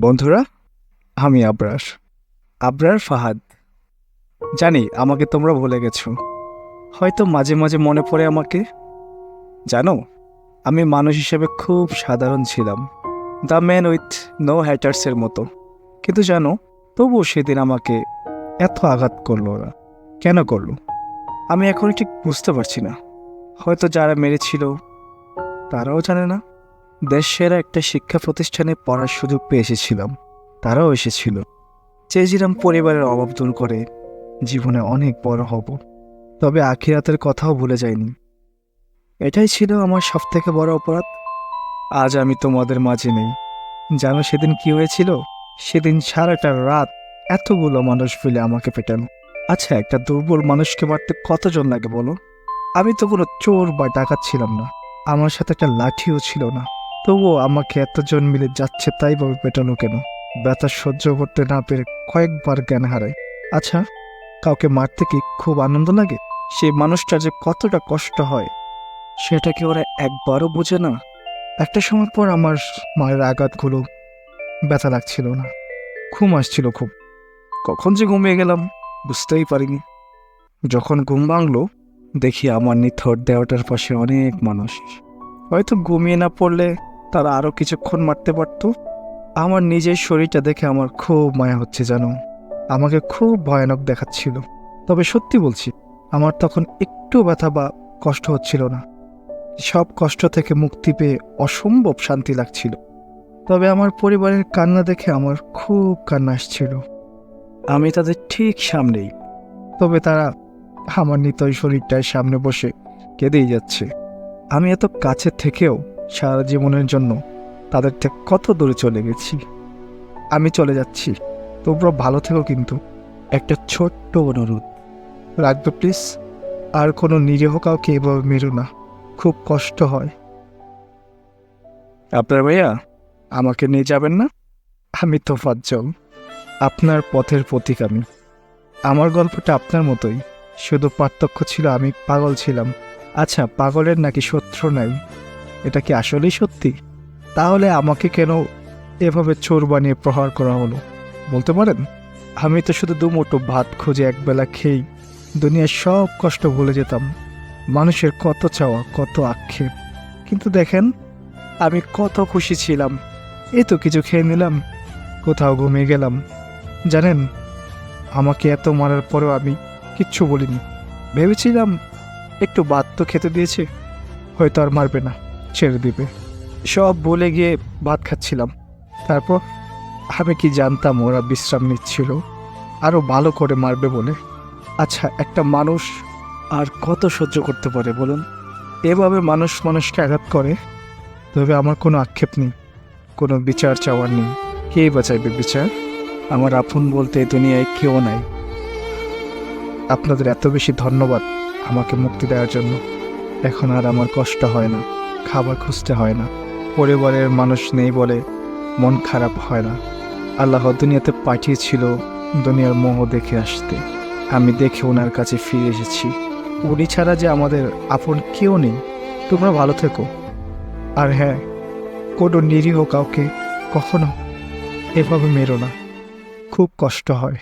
বন্ধুরা, আমি আবরার আবরার ফাহাদ। জানি, আমাকে তোমরা ভুলে গেছো। হয়তো মাঝে মাঝে মনে পড়ে আমাকে। জানো, আমি মানুষ হিসেবে খুব সাধারণ ছিলাম। দ্য ম্যান উইথ নো হ্যাটার্সের মতো। কিন্তু জানো, তবুও সেদিন আমাকে এত আঘাত করল ওরা কেন করল? আমি এখন ঠিক বুঝতে পারছি না। হয়তো যারা মেরেছিল, তারাও জানে না। দেশের একটা শিক্ষা প্রতিষ্ঠানে পড়ার সুযোগ পেয়ে এসেছিলাম। তারাও এসেছিল। চেয়েছিলাম পরিবারের অভাব দূর করে জীবনে অনেক বড় হব। তবে আখিরাতের কথাও ভুলে যাইনি। এটাই ছিল আমার সবথেকে বড় অপরাধ। আজ আমি তোমাদের মাঝে নেই। জানো সেদিন কি হয়েছিল? সেদিন সারাটা রাত এতগুলো মানুষ ফেলে আমাকে পেটানো। আচ্ছা একটা দুর্বল মানুষকে মারতে কতজন লাগে বলো? আমি তো কোনো চোর বা ডাকাত ছিলাম না। আমার সাথে একটা লাঠিও ছিল না। তবুও আমাকে এতজন মিলে যাচ্ছে তাই ভাবে পেটানো কেন? ব্যথা সহ্য করতে না পেরে কয়েকবার জ্ঞান হারায় আচ্ছা কাউকে মারতে কি খুব আনন্দ লাগে? সেই মানুষটার যে কতটা কষ্ট হয়, সেটা কি ওরা একবারও বোঝে না? একটা সময় পর আমার মায়ের আঘাতগুলো ব্যথা লাগছিল না। ঘুম আসছিল খুব। কখন যে ঘুমিয়ে গেলাম বুঝতেই পারিনি। যখন ঘুম ভাঙলো, দেখি আমার নিথর দেওয়াটার পাশে অনেক মানুষ। হয়তো ঘুমিয়ে না পড়লে তারা আরও কিছুক্ষণ মারতে পারত। আমার নিজের শরীরটা দেখে আমার খুব মায়া হচ্ছে জানো। আমাকে খুব ভয়ানক দেখাচ্ছিল। তবে সত্যি বলছি, আমার তখন একটু ব্যথা বা কষ্ট হচ্ছিল না। সব কষ্ট থেকে মুক্তি পেয়ে অসম্ভব শান্তি লাগছিল। তবে আমার পরিবারের কান্না দেখে আমার খুব কান্না আসছিল। আমি তাদের ঠিক সামনেই, তবে তারা আমার নিতই শরীরটার সামনে বসে কেঁদেই যাচ্ছে। আমি এত কাছে থেকেও সারা জীবনের জন্য তাদের থেকে কত দূরে চলে গেছি। আমি চলে যাচ্ছি। তোমরা ভালো থেকো কিন্তু। একটা ছোট্ট অনুরোধ। রাখবে প্লিজ আর কোনো নিরীহ কাউকে এভাবে মেরো না। খুব কষ্ট হয়। আপনার ভাইয়া, আমাকে নিয়ে যাবেন না? আমি তো ফাজ্জল আপনার পথের প্রতীক আমি। আমার গল্পটা আপনার মতোই। শুধু পার্থক্য ছিল আমি পাগল ছিলাম। আচ্ছা পাগলের নাকি শত্রু নাই? এটা কি আসলেই সত্যি? তাহলে আমাকে কেন এভাবে চোর বানিয়ে প্রহার করা হলো? বলতে পারেন? আমি তো শুধু দুমুঠো ভাত খুঁজে একবেলা খেয়েই দুনিয়ার সব কষ্ট ভুলে যেতাম। মানুষের কত চাওয়া, কত আক্ষেপ। কিন্তু দেখেন, আমি কত খুশি ছিলাম। এই তো কিছু খেয়ে নিলাম, কোথাও ঘুমিয়ে গেলাম। জানেন, আমাকে এত মারার পরেও আমি কিচ্ছু বলিনি। ভেবেছিলাম একটু ভাত তো খেতে দিয়েছে, হয়তো আর মারবে না। ছেড়ে দিবে। সব বলে গিয়ে ভাত খাচ্ছিলাম। তারপর আমি কি জানতাম ওরা বিশ্রাম নিচ্ছিল? আরও ভালো করে মারবে বলে। আচ্ছা একটা মানুষ আর কত সহ্য করতে পারে বলুন? এভাবে মানুষ মানুষকে আঘাত করে, তবে আমার কোনো আক্ষেপ নেই, কোনো বিচার চাওয়ার নেই। কে বাঁচাইবে বিচার? আমার আপন বলতে দুনিয়ায় কেউ নাই। আপনাদের এত বেশি ধন্যবাদ আমাকে মুক্তি দেওয়ার জন্য। এখন আর আমার কষ্ট হয় না। খাবার খুঁজতে হয় না। পরিবারের মানুষ নেই বলে মন খারাপ হয় না। আল্লাহ দুনিয়াতে পাঠিয়েছিল দুনিয়ার মোহ দেখে আসতে। আমি দেখে ওনার কাছে ফিরে এসেছি। উনি ছাড়া যে আমাদের আপন কেউ নেই। তোমরা ভালো থেকো। আর হ্যাঁ কোনো নিরীহ কাউকে কখনো এভাবে মেরো না। খুব কষ্ট হয়।